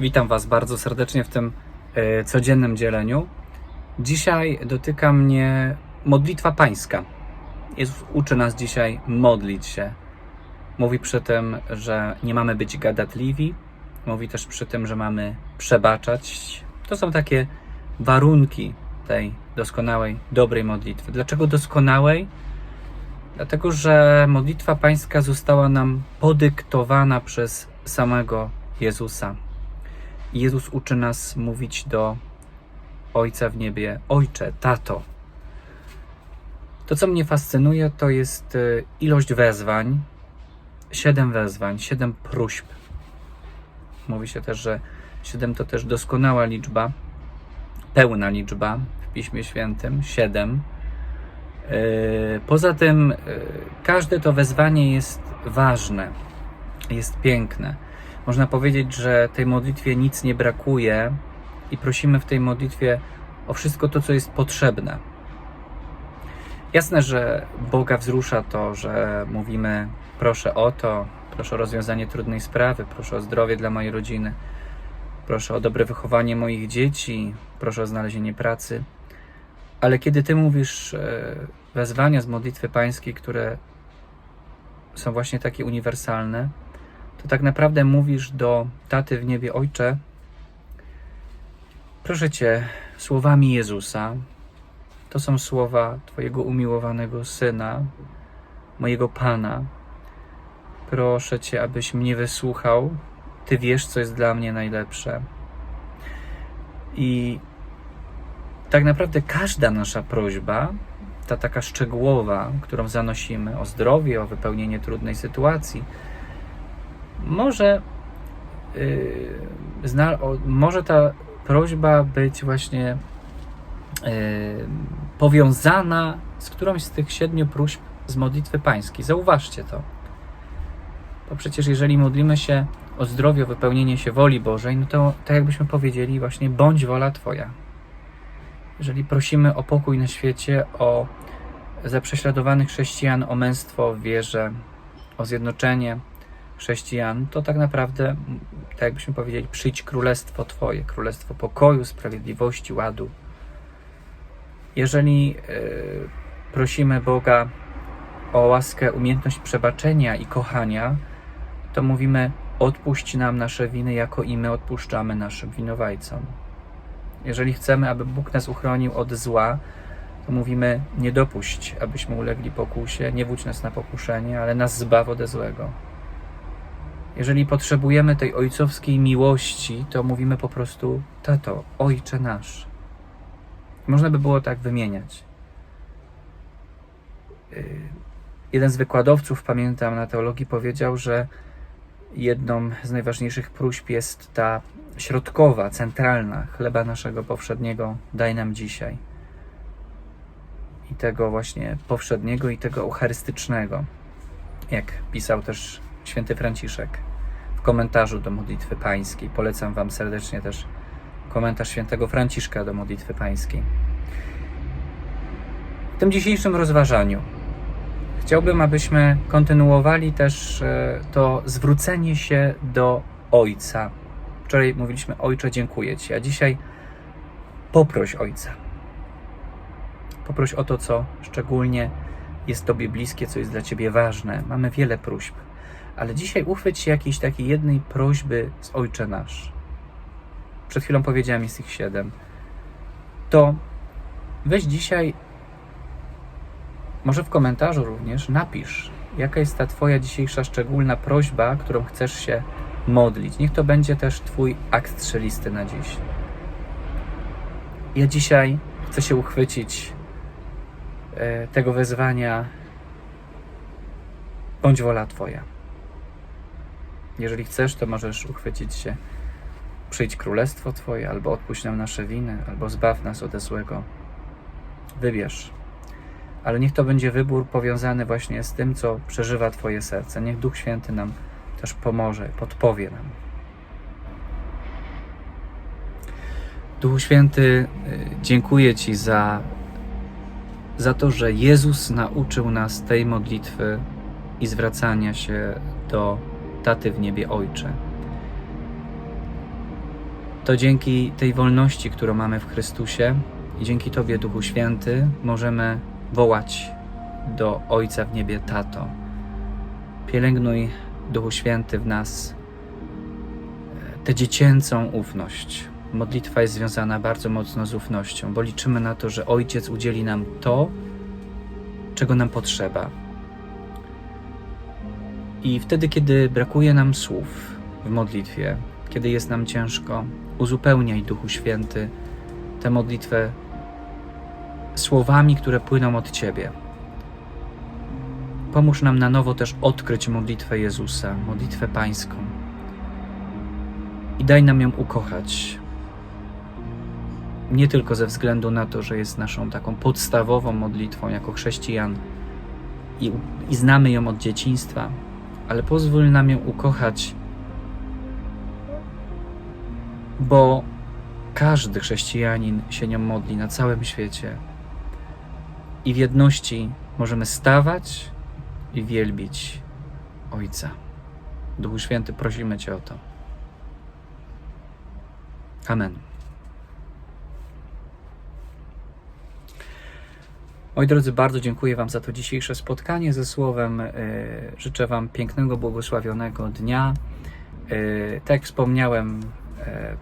Witam Was bardzo serdecznie w tym e, codziennym dzieleniu. Dzisiaj dotyka mnie modlitwa pańska. Jezus uczy nas dzisiaj modlić się. Mówi przy tym, że nie mamy być gadatliwi. Mówi też przy tym, że mamy przebaczać. To są takie warunki tej doskonałej, dobrej modlitwy. Dlaczego doskonałej? Dlatego, że modlitwa pańska została nam podyktowana przez samego Jezusa. Jezus uczy nas mówić do Ojca w niebie: Ojcze, tato. To, co mnie fascynuje, to jest y, ilość wezwań. Siedem wezwań, siedem próśb. Mówi się też, że siedem to też doskonała liczba, pełna liczba w Piśmie Świętym. Siedem. Y, Poza tym, y, każde to wezwanie jest ważne, jest piękne. Można powiedzieć, że tej modlitwie nic nie brakuje i prosimy w tej modlitwie o wszystko to, co jest potrzebne. Jasne, że Boga wzrusza to, że mówimy: proszę o to, proszę o rozwiązanie trudnej sprawy, proszę o zdrowie dla mojej rodziny, proszę o dobre wychowanie moich dzieci, proszę o znalezienie pracy. Ale kiedy Ty mówisz e, wezwania z modlitwy pańskiej, które są właśnie takie uniwersalne, to tak naprawdę mówisz do taty w niebie, ojcze, proszę cię, słowami Jezusa, to są słowa Twojego umiłowanego syna, mojego pana. Proszę cię, abyś mnie wysłuchał. Ty wiesz, co jest dla mnie najlepsze. I tak naprawdę każda nasza prośba, ta taka szczegółowa, którą zanosimy o zdrowie, o wypełnienie trudnej sytuacji, może, yy, zna, może ta prośba być właśnie yy, powiązana z którąś z tych siedmiu próśb z modlitwy pańskiej. Zauważcie to. Bo przecież jeżeli modlimy się o zdrowie, o wypełnienie się woli Bożej, no to tak jakbyśmy powiedzieli właśnie bądź wola Twoja. Jeżeli prosimy o pokój na świecie, o za prześladowanych chrześcijan, o męstwo w wierze, o zjednoczenie, chrześcijan, to tak naprawdę, tak jakbyśmy powiedzieli, przyjdź królestwo Twoje, królestwo pokoju, sprawiedliwości, ładu. Jeżeli y, prosimy Boga o łaskę, umiejętność przebaczenia i kochania, to mówimy: odpuść nam nasze winy, jako i my odpuszczamy naszym winowajcom. Jeżeli chcemy, aby Bóg nas uchronił od zła, to mówimy: nie dopuść, abyśmy ulegli pokusie, nie wódź nas na pokuszenie, ale nas zbaw ode złego. Jeżeli potrzebujemy tej ojcowskiej miłości, to mówimy po prostu: Tato, ojcze nasz. Można by było tak wymieniać. Yy, Jeden z wykładowców, pamiętam, na teologii powiedział, że jedną z najważniejszych próśb jest ta środkowa, centralna chleba naszego powszedniego daj nam dzisiaj. I tego właśnie powszedniego i tego eucharystycznego, jak pisał też święty Franciszek w komentarzu do modlitwy pańskiej. Polecam Wam serdecznie też komentarz świętego Franciszka do modlitwy pańskiej. W tym dzisiejszym rozważaniu chciałbym, abyśmy kontynuowali też e, to zwrócenie się do Ojca. Wczoraj mówiliśmy Ojcze, dziękuję Ci, a dzisiaj poproś Ojca. Poproś o to, co szczególnie jest Tobie bliskie, co jest dla Ciebie ważne. Mamy wiele próśb, ale dzisiaj uchwyć się jakiejś takiej jednej prośby z Ojcze Nasz. Przed chwilą powiedziałem, jest ich siedem. To weź dzisiaj, może w komentarzu również, napisz, jaka jest ta Twoja dzisiejsza szczególna prośba, którą chcesz się modlić. Niech to będzie też Twój akt strzelisty na dziś. Ja dzisiaj chcę się uchwycić e, tego wezwania. Bądź wola Twoja. Jeżeli chcesz, to możesz uchwycić się. Przyjdź królestwo Twoje, albo odpuść nam nasze winy, albo zbaw nas ode złego. Wybierz. Ale niech to będzie wybór powiązany właśnie z tym, co przeżywa Twoje serce. Niech Duch Święty nam też pomoże, podpowie nam. Duchu Święty, y, dziękuję Ci za, za to, że Jezus nauczył nas tej modlitwy i zwracania się do Taty w niebie Ojcze. to dzięki tej wolności, którą mamy w Chrystusie i dzięki Tobie, Duchu Święty, możemy wołać do Ojca w niebie, Tato. Pielęgnuj, Duchu Święty, w nas e, tę dziecięcą ufność. Modlitwa jest związana bardzo mocno z ufnością, bo liczymy na to, że Ojciec udzieli nam to, czego nam potrzeba. I wtedy, kiedy brakuje nam słów w modlitwie, kiedy jest nam ciężko, uzupełniaj Duchu Święty tę modlitwę słowami, które płyną od Ciebie. Pomóż nam na nowo też odkryć modlitwę Jezusa, modlitwę Pańską. I daj nam ją ukochać. Nie tylko ze względu na to, że jest naszą taką podstawową modlitwą jako chrześcijan i, i znamy ją od dzieciństwa, ale pozwól nam ją ukochać, bo każdy chrześcijanin się nią modli na całym świecie. I w jedności możemy stawać i wielbić Ojca. Duchu Święty, prosimy Cię o to. Amen. Moi drodzy, bardzo dziękuję Wam za to dzisiejsze spotkanie ze Słowem. E, Życzę Wam pięknego, błogosławionego dnia. E, Tak jak wspomniałem, e,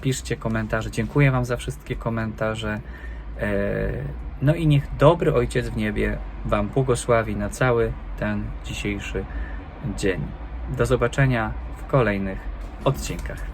piszcie komentarze. Dziękuję Wam za wszystkie komentarze. No i niech dobry Ojciec w niebie Wam błogosławi na cały ten dzisiejszy dzień. Do zobaczenia w kolejnych odcinkach.